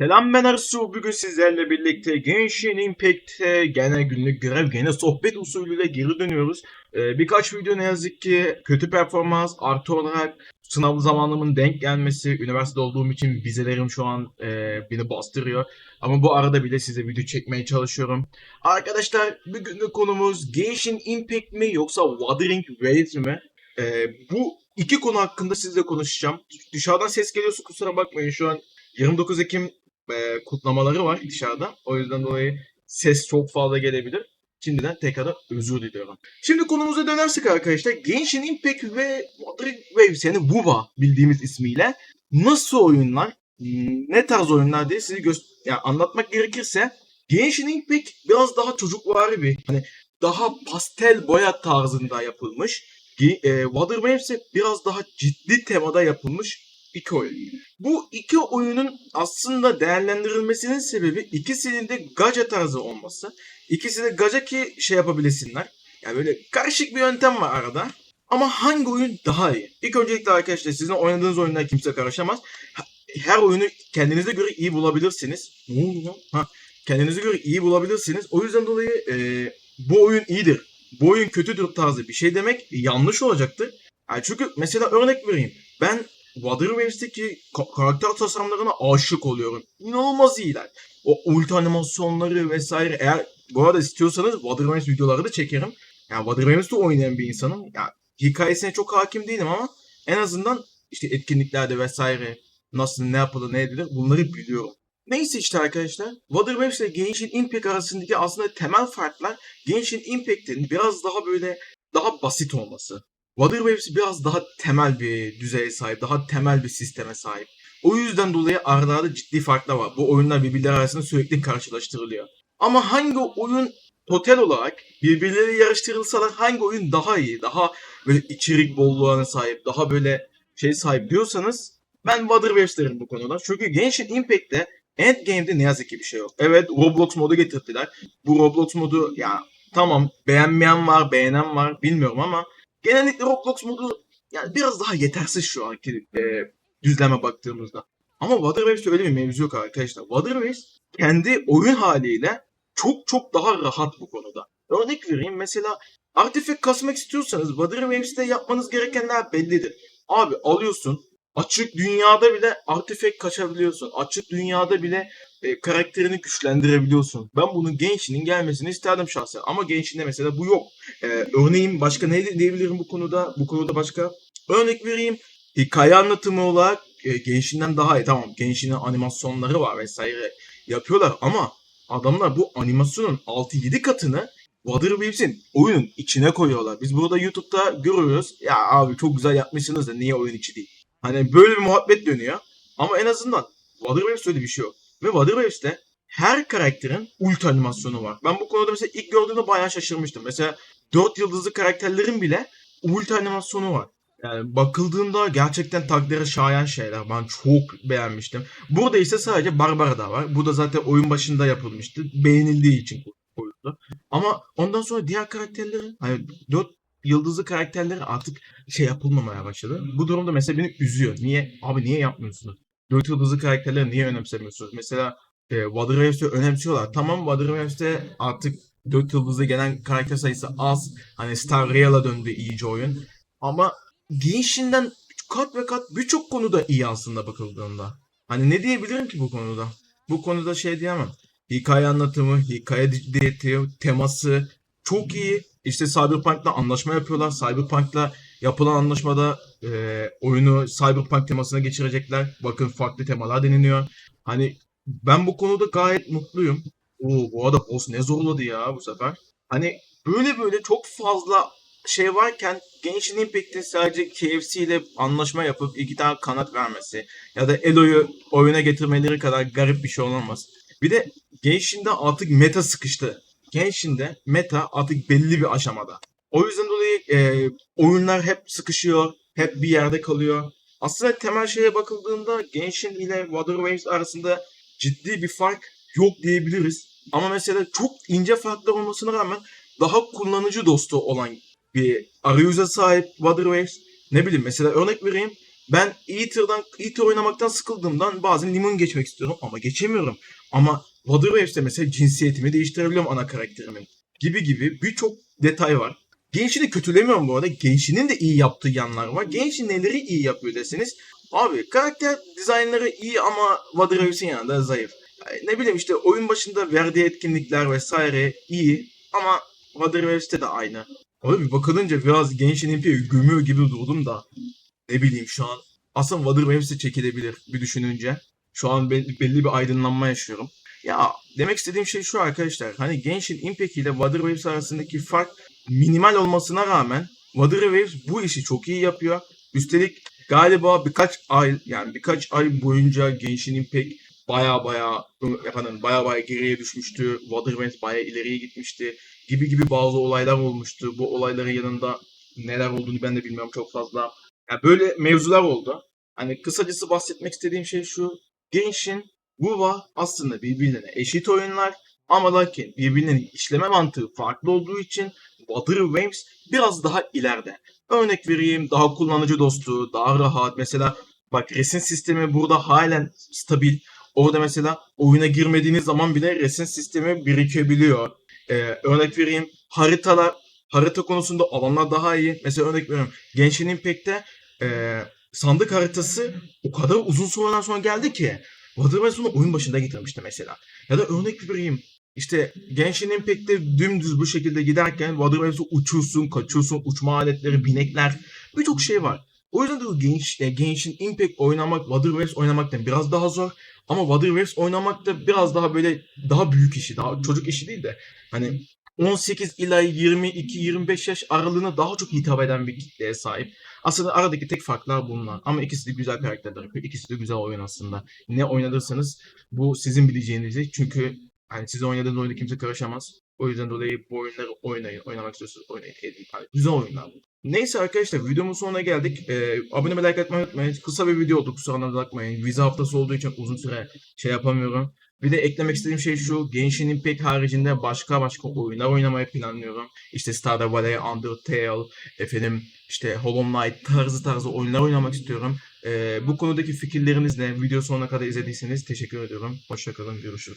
Selam ben Arsu. Bugün sizlerle birlikte Genshin Impact'te gene günlük görev, gene sohbet usulüyle geri dönüyoruz. Ee, birkaç video ne yazık ki kötü performans, artı olarak sınav zamanımın denk gelmesi, üniversitede olduğum için vizelerim şu an e, beni bastırıyor. Ama bu arada bile size video çekmeye çalışıyorum. Arkadaşlar bugünkü konumuz Genshin Impact mi yoksa Wuthering Waves mi? Ee, bu iki konu hakkında sizle konuşacağım. Dışarıdan ses geliyorsa kusura bakmayın şu an 29 Ekim e, kutlamaları var dışarıda. O yüzden dolayı ses çok fazla gelebilir. Şimdiden tekrar özür diliyorum. Şimdi konumuza dönersek arkadaşlar Genshin Impact ve Wuthering Waves yani WUBA bildiğimiz ismiyle nasıl oyunlar, ne tarz oyunlar diye size gö- yani anlatmak gerekirse Genshin Impact biraz daha çocukvari bir hani daha pastel boya tarzında yapılmış. E, Wuthering Waves biraz daha ciddi temada yapılmış iki oyun. Bu iki oyunun aslında değerlendirilmesinin sebebi ikisinin de gacha tarzı olması. İkisi de gacha ki şey yapabilesinler. Yani böyle karışık bir yöntem var arada. Ama hangi oyun daha iyi? İlk öncelikle arkadaşlar sizin oynadığınız oyunlar kimse karışamaz. Her oyunu kendinize göre iyi bulabilirsiniz. Ne oldu? Ha, kendinize göre iyi bulabilirsiniz. O yüzden dolayı e, bu oyun iyidir. Bu oyun kötüdür tarzı bir şey demek yanlış olacaktır. Yani çünkü mesela örnek vereyim. Ben Water Waves'teki ka- karakter tasarımlarına aşık oluyorum. İnanılmaz iyiler. O ulti animasyonları vesaire. Eğer bu arada istiyorsanız Water Waves videoları da çekerim. Yani Water Waves'te oynayan bir insanım. Yani hikayesine çok hakim değilim ama en azından işte etkinliklerde vesaire nasıl ne yapılır ne edilir bunları biliyorum. Neyse işte arkadaşlar. Water Waves ile Genshin Impact arasındaki aslında temel farklar Genshin Impact'in biraz daha böyle daha basit olması. Water Waves biraz daha temel bir düzeye sahip, daha temel bir sisteme sahip. O yüzden dolayı aralarda ciddi farklar var. Bu oyunlar birbirleri arasında sürekli karşılaştırılıyor. Ama hangi oyun total olarak birbirleriyle yarıştırılsalar hangi oyun daha iyi, daha böyle içerik bolluğuna sahip, daha böyle şey sahip diyorsanız ben Water Waves derim bu konuda. Çünkü Genshin Impact'te Endgame'de ne yazık ki bir şey yok. Evet Roblox modu getirdiler. Bu Roblox modu ya tamam beğenmeyen var, beğenen var bilmiyorum ama genellikle Roblox modu yani biraz daha yetersiz şu anki e, düzleme baktığımızda. Ama Water Waves'te öyle bir mevzu yok arkadaşlar. Water Waves kendi oyun haliyle çok çok daha rahat bu konuda. Örnek vereyim mesela artifact kasmak istiyorsanız Water Waves'te yapmanız gerekenler bellidir. Abi alıyorsun açık dünyada bile artifact kaçabiliyorsun. Açık dünyada bile e, karakterini güçlendirebiliyorsun. Ben bunun Genshin'in gelmesini isterdim şahsen. Ama Genshin'de mesela bu yok. Ee, örneğin başka ne diyebilirim bu konuda? Bu konuda başka örnek vereyim. Hikaye anlatımı olarak e, Genshin'den daha iyi. Tamam Genshin'in animasyonları var vesaire yapıyorlar ama adamlar bu animasyonun 6-7 katını Water Waves'in oyunun içine koyuyorlar. Biz burada YouTube'da görüyoruz. Ya abi çok güzel yapmışsınız da niye oyun içi değil? Hani böyle bir muhabbet dönüyor. Ama en azından Water Waves öyle bir şey yok. Ve Water Waves'te her karakterin ulti animasyonu var. Ben bu konuda mesela ilk gördüğümde bayağı şaşırmıştım. Mesela 4 yıldızlı karakterlerin bile ulti animasyonu var. Yani bakıldığında gerçekten takdire şayan şeyler. Ben çok beğenmiştim. Burada ise sadece Barbara da var. Bu da zaten oyun başında yapılmıştı. Beğenildiği için koyuldu. Ama ondan sonra diğer karakterlerin hani 4 yıldızlı karakterleri artık şey yapılmamaya başladı. Bu durumda mesela beni üzüyor. Niye? Abi niye yapmıyorsunuz? 4 yıldızlı karakterleri niye önemsemiyorsunuz? Mesela e, Water Waves'i önemsiyorlar. Tamam Water Waves'te artık 4 yıldızlı gelen karakter sayısı az. Hani Star Real'a döndü iyice oyun. Ama Genshin'den kat ve kat birçok konuda iyi aslında bakıldığında. Hani ne diyebilirim ki bu konuda? Bu konuda şey diyemem. Hikaye anlatımı, hikaye ciddiyeti, teması çok iyi. İşte Cyberpunk'la anlaşma yapıyorlar. Cyberpunk'la yapılan anlaşmada e, oyunu Cyberpunk temasına geçirecekler. Bakın farklı temalar deniliyor. Hani ben bu konuda gayet mutluyum. Oo, bu arada boss ne zorladı ya bu sefer. Hani böyle böyle çok fazla şey varken Genshin Impact'in sadece KFC ile anlaşma yapıp iki tane kanat vermesi ya da Elo'yu oyuna getirmeleri kadar garip bir şey olamaz. Bir de Genshin'de artık meta sıkıştı. Genshin'de meta artık belli bir aşamada. O yüzden dolayı e, oyunlar hep sıkışıyor, hep bir yerde kalıyor. Aslında temel şeye bakıldığında Genshin ile Water Waves arasında ciddi bir fark yok diyebiliriz. Ama mesela çok ince farklar olmasına rağmen daha kullanıcı dostu olan bir arayüze sahip Water Waves. Ne bileyim mesela örnek vereyim. Ben Eater'dan, Eater oynamaktan sıkıldığımdan bazen limon geçmek istiyorum ama geçemiyorum. Ama Water Waves'te mesela cinsiyetimi değiştirebiliyorum ana karakterimin. Gibi gibi birçok detay var. Genç'i de kötülemiyorum bu arada. Genç'inin de iyi yaptığı yanlar var. Genç'in neleri iyi yapıyor deseniz. Abi karakter dizaynları iyi ama Water Waves'in yanında zayıf. Yani ne bileyim işte oyun başında verdiği etkinlikler vesaire iyi ama Water Waves'te de aynı. Abi bir bakılınca biraz Genshin Impact'i gömüyor gibi durdum da. Ne bileyim şu an aslında Water Waves'e çekilebilir bir düşününce. Şu an belli, belli bir aydınlanma yaşıyorum. Ya demek istediğim şey şu arkadaşlar. Hani Genshin Impact ile Water Waves arasındaki fark minimal olmasına rağmen Water Waves bu işi çok iyi yapıyor. Üstelik galiba birkaç ay yani birkaç ay boyunca Genshin Impact baya baya efendim baya baya geriye düşmüştü. Water baya ileriye gitmişti. Gibi gibi bazı olaylar olmuştu. Bu olayların yanında neler olduğunu ben de bilmiyorum çok fazla. Yani böyle mevzular oldu. Hani kısacası bahsetmek istediğim şey şu. Genshin, Wuwa aslında birbirlerine eşit oyunlar ama lakin birbirlerinin işleme mantığı farklı olduğu için Water Waves biraz daha ileride. Örnek vereyim daha kullanıcı dostu, daha rahat. Mesela bak resin sistemi burada halen stabil. Orada mesela oyuna girmediğiniz zaman bile resin sistemi birikebiliyor. Ee, örnek vereyim haritalar, harita konusunda alanlar daha iyi. Mesela örnek veriyorum Genshin Impact'te e, sandık haritası o kadar uzun süreden sonra geldi ki Water sonra oyun başında getirmişti mesela. Ya da örnek vereyim işte Genshin Impact'te dümdüz bu şekilde giderken Water uçuyorsun, kaçıyorsun, uçma aletleri, binekler birçok şey var. O yüzden de bu Genş, e, Genshin Impact oynamak, Water oynamaktan biraz daha zor. Ama Water oynamak da biraz daha böyle daha büyük işi, daha çocuk işi değil de hani 18 ila 22-25 yaş aralığına daha çok hitap eden bir kitleye sahip. Aslında aradaki tek farklar bunlar. Ama ikisi de güzel karakterler. İkisi de güzel oyun aslında. Ne oynadıysanız bu sizin bileceğiniz iş. Çünkü hani siz oynadığınız oyunda kimse karışamaz. O yüzden dolayı bu oyunları oynayın. Oynamak istiyorsanız oynayın. Edin. Yani güzel oyunlar. Neyse arkadaşlar videomun sonuna geldik. Ee, abone ve like atmayı unutmayın. Kısa bir video oldu kusura bakmayın. Vize haftası olduğu için uzun süre şey yapamıyorum. Bir de eklemek istediğim şey şu. Genshin Impact haricinde başka başka oyunlar oynamayı planlıyorum. İşte Stardew Valley, Undertale, efendim işte Hollow Knight tarzı tarzı oyunlar oynamak istiyorum. Ee, bu konudaki fikirlerinizle video sonuna kadar izlediyseniz teşekkür ediyorum. Hoşçakalın, görüşürüz.